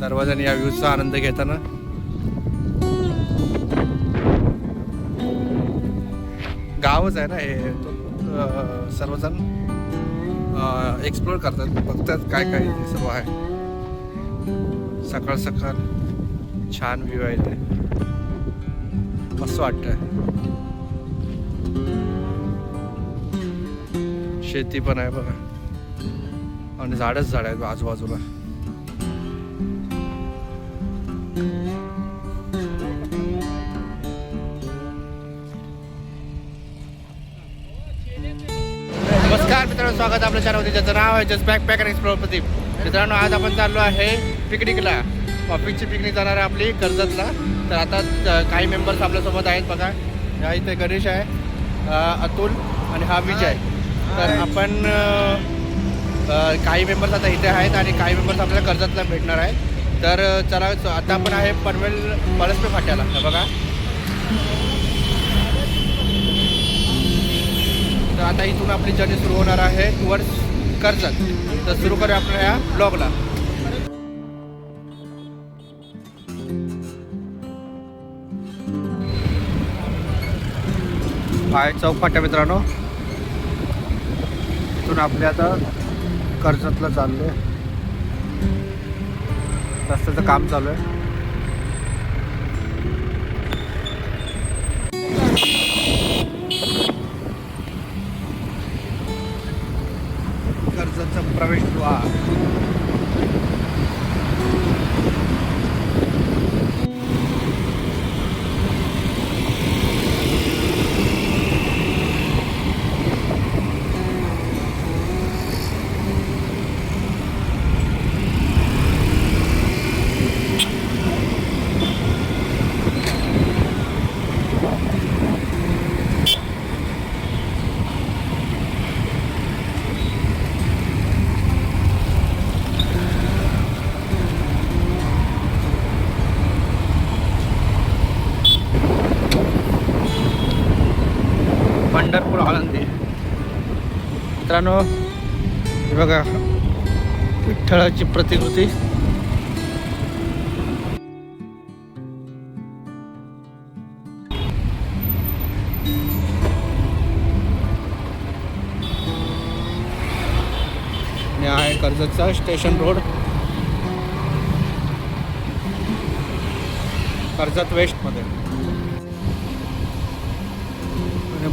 सर्वजण या व्ह्यूजचा आनंद घेताना. गावच आहे ना हे तो सर्वजण एक्सप्लोर करतात बघतात काय काय सर्व आहे. सकाळ सकाळ छान व्ह्यू आहे ते मस्त वाटतं शेती पण आहे बघा. आणि झाडच झाड आहेत आजूबाजूला. नमस्कार मित्रांनो स्वागत आपल्या चॅनलमध्ये ज्याचं नाव आहे just backpack explore Pradeep मित्रांनो आज आपण चाललो आहे पिकनिकला. ऑफिसची पिकनिक जाणार आहे आपली कर्जतला. तर आता काही मेंबर्स आपल्यासोबत आहेत बघा. या इथे गणेश आहे अतुल आणि हा विजय. तर आपण काही मेंबर्स आता इथे आहेत आणि काही मेंबर्स आपल्याला कर्जतला भेटणार आहेत. तर चला आता आपण आहे पनवेल पळसपे फाट्याला. बघा. तर आता इथून आपली जर्नी सुरू होणार आहे टुवर्ड्स कर्जत. तर सुरू करूया आपण ह्या ब्लॉगला आहे चौक फाट्या मित्रांनो. इथून आपले आता कर्जतला चाललो आहे रस्त्याचं काम चालू आहे. पंढरपूर आळंदी. मित्रांनो हे बघा विठ्ठळाची प्रतिकृती. आहे कर्जतचा स्टेशन रोड. कर्जत वेस्टमध्ये.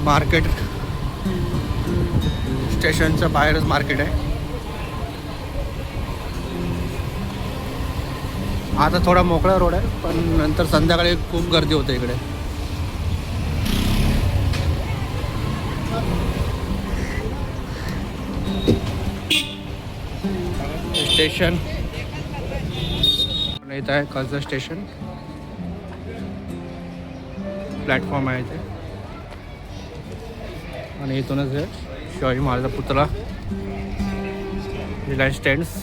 मार्केट स्टेशनच्या बाहेरच मार्केट आहे. आता थोडा मोकळा रोड आहे पण नंतर संध्याकाळी खूप गर्दी होते इकडे. स्टेशन. इथं आहे कर्जत स्टेशन. प्लॅटफॉर्म आहे इथे. आणि इथूनच शिवाजी महाराजा पुतळा. रिलायन्स स्टँड्स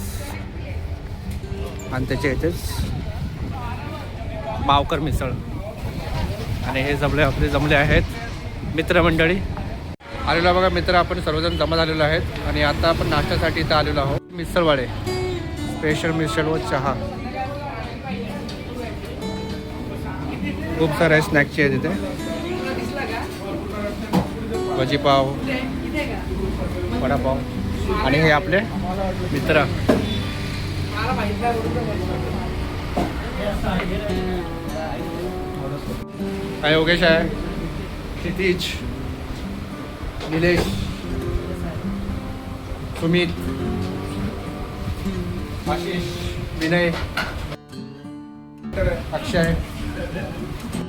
आणि त्याच्या इथेच मावकर मिसळ. आणि हे जमले आपले जमले आहेत मित्रमंडळी. आलेलो बघा मित्र आपण सर्वजण जमा झालेलो आहेत. आणि आता आपण नाश्त्यासाठी इथं आलेलो आहोत मिसळवाडे. स्पेशल मिसळ व चहा. खूप सारे स्नॅक्सचे आहेत इथे. भजीपाव वडापाव आणि हे आपले मित्र. काय योगेश आहे? क्षितिज निलेश सुमित आशिष विनय अक्षय.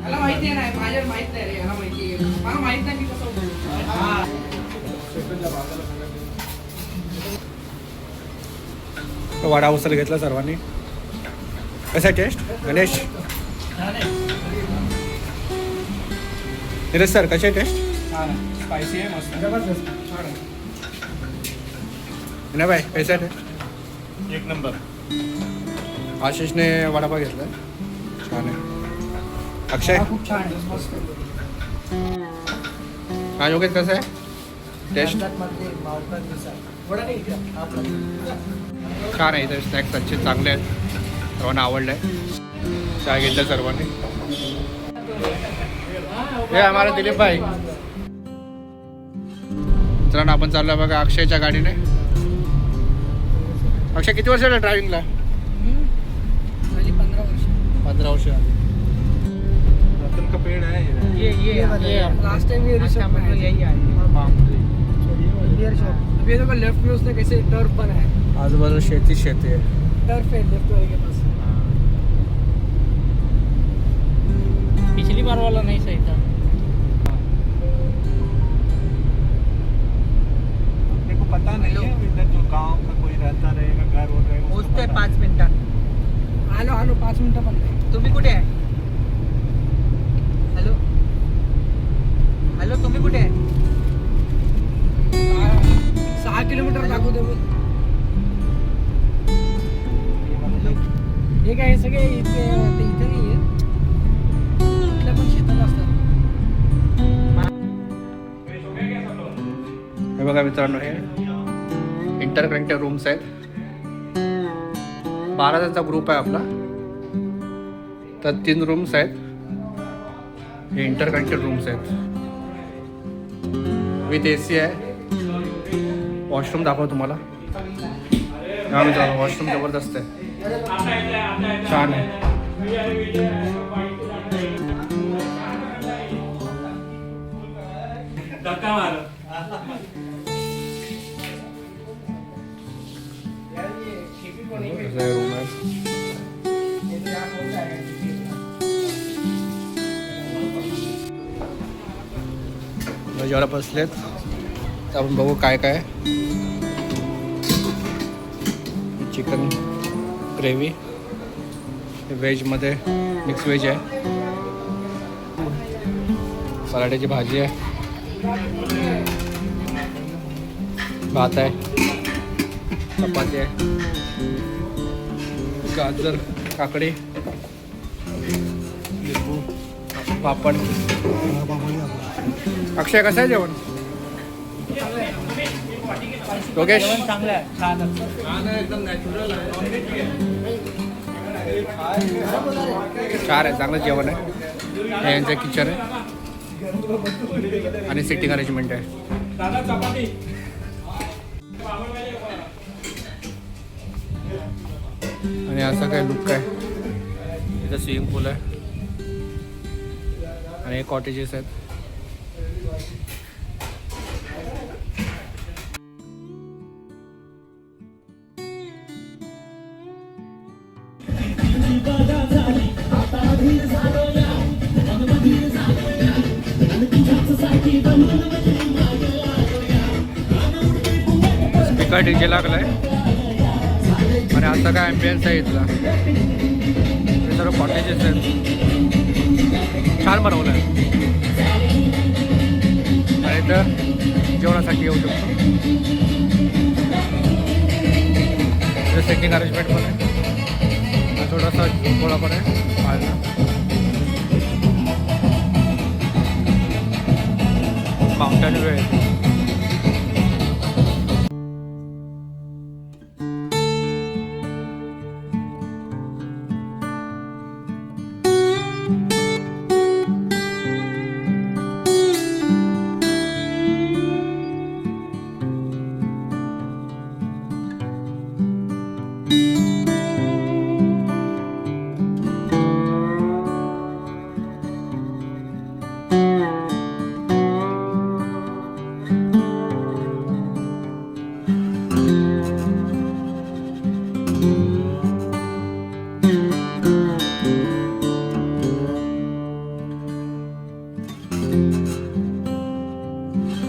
मला माहिती नाही माझ्या माहीत नाही रे माहिती आहे. मला माहीत नाही मी कसं तो वडा उचल घेतला सर्वांनी. कसा टेस्ट गणेश? निलेश सर कसे टेस्ट स्पायसी आहे मस्त विनय भाई कैसा टेस्ट एक नंबर. आशिषने वडापाव घेतला. छान आहे. अक्षय? खूप छान आहे. मस्त हा योगेश कसं आहे? टेस्ट छान आहे इथे स्नॅक्स अच्छे चांगले आहेत. सर्वांना आवडलंय. चहा घेतलं सर्वांनी. हे आम्हाला दिलीप भाई. मित्रांनो आपण चाललोय बघा अक्षयच्या गाडीने. अक्षय किती वर्ष झालं ड्रायव्हिंगला पंधरा वर्ष. पंधरा वर्ष रतन का पेड़ है ये ये लास्ट टाइम ये रिसर्च में यही आया। अभी देखो लेफ़्ट में उसने कैसे टर्फ बनाया है। शेती शेती टर्फ है लेफ़्ट वाले के पास। पिछली बार वाला नहीं सही था। पता नहीं है इधर जो गाँव का कोई रहता रहेगा घर हो रहेगा पोचतोय पता पाच मिनिटात आलो आलो पाच मिनिटं पण नाही तुम्ही कुठे आहे किलोमीटर दे मी हे काय सगळे इथे ते इथे नाही आहे कुठल्या पण शेतात असतात. हे बघा मित्रांनो हे इंटरकनेक्टेड रूम्स आहेत. बारा जणांचा ग्रुप आहे आपला. तर तीन रूम्स आहेत. हे इंटरकनेक्टेड रूम्स आहेत. विथ ए सी आहे. वॉशरूम दाखव तुम्हाला. हा मित्रांनो वॉशरूम जबरदस्त आहे. छान आहे. जेवढा बसलेत. तर आपण बघू काय काय. चिकन ग्रेव्ही व्हेजमध्ये मिक्स व्हेज आहे. पराठ्याची भाजी आहे. भात आहे. चपाती आहे. गाजर काकडी. लिंबू पापड. अक्षय कसं आहे जेवण? योगेश? चांगलं आहे छान चार आहे चांगलं जेवण आहे. यांचं किचन आहे. आणि सिटिंग अरेंजमेंट आहे. आणि असं काय लुक आहे. इथं स्विमिंग पूल आहे. आणि कॉटेजेस आहेत. स्पीकर डीजे लागलाय. आणि आता काय ॲम्बियन्स आहे इथला? हे सर्व कॉटेजेस आहेत छान बनवलं आहे आणि इथं जेवणासाठी येऊ शकतो. सेटिंग अरेंजमेंट पण आहे. थोडासा गोळा पण आहे. पाहायला. माउंटेन व्ह्यू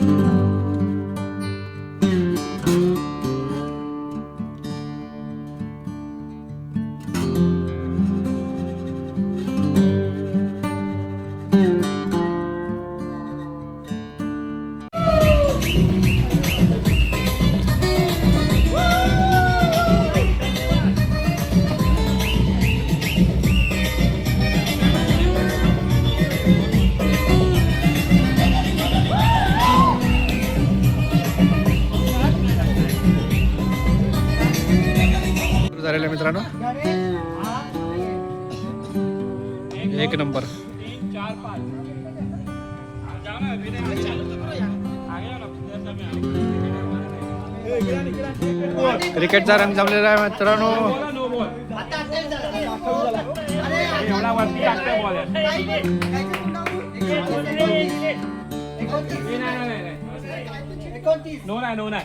आहे झालेलं आहे मित्रांनो? एक नंबर. क्रिकेटचा रंग जमलेला आहे मित्रांनो. नो नाही नो नाही.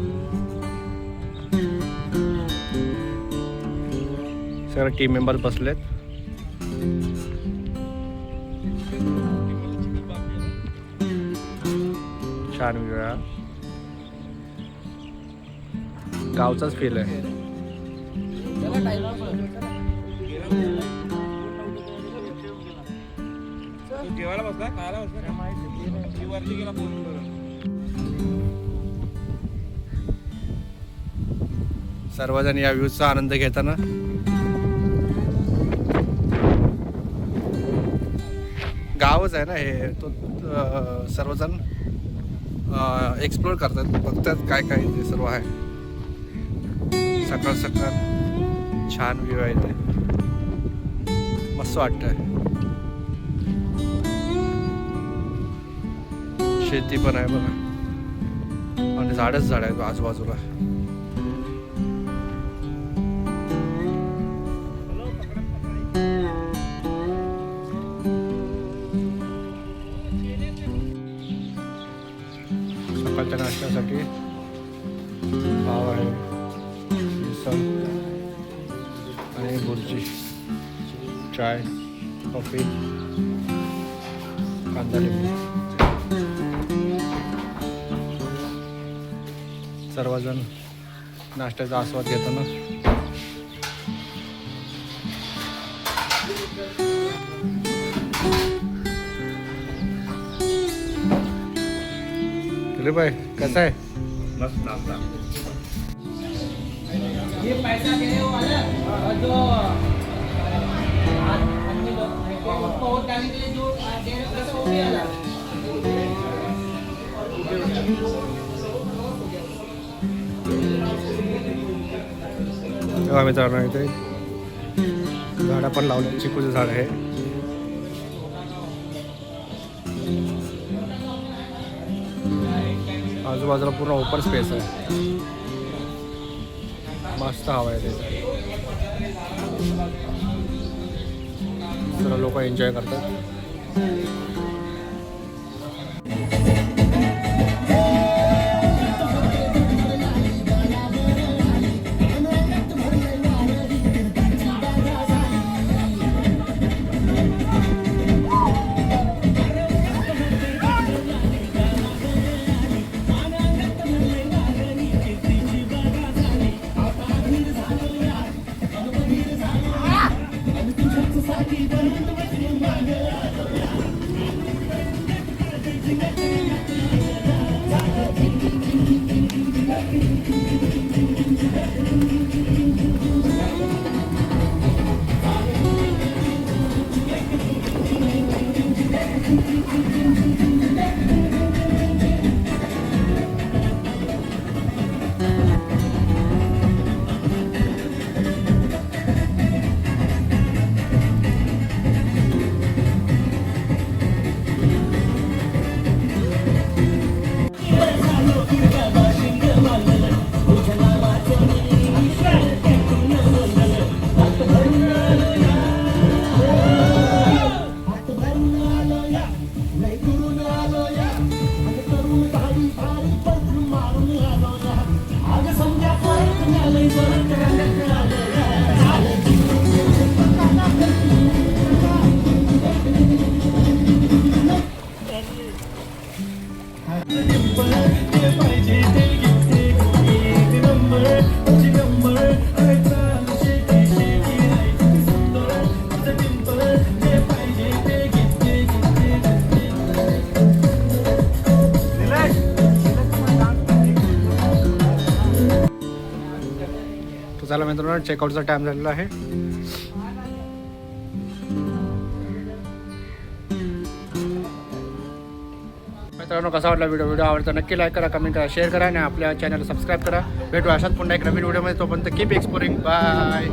सगळे टीम मेंबर बसलेत. छान वेळा गावचाच फील आहे. जेवायला बसला खायला बसला गेला फोन करून सर्वजण या व्ह्यूजचा आनंद घेताना गावच आहे ना हे तो सर्वजण एक्सप्लोर करतात बघतात काय काय ते सर्व आहे. सकाळ सकाळ छान व्ह्यू आहे ते. मस्त वाटतंय. शेती पण आहे बघा. आणि झाडच झाड आहेत आजूबाजूला. सकाळच्या नाश्त्यासाठी पाव आहे मिसळ आणि भुर्जी चाय कॉफी कांदा लिंबू सर्वजण नाश्त्याचा आस्वाद घेताना रहे पैसा वो भी अलग तेव्हा मित्रांनो इथे झाडं पण लावले चिकूचं झाड आहे. आजूबाजूला पूर्ण ओपन स्पेस आहे. मस्त हवा आहे तिथे. लोक एन्जॉय करतात. Thank you. झाला मित्रांनो चेकआउटचा टाइम झालेला आहे. मित्रांनो कसा वाटला व्हिडिओ? व्हिडिओ आवडता नक्की लाईक करा कमेंट करा शेअर करा आणि आपल्या चॅनल सबस्क्राईब करा. भेटू अशाच पुन्हा एक नवीन व्हिडिओमध्ये तोपर्यंत कीप एक्सप्लोरिंग बाय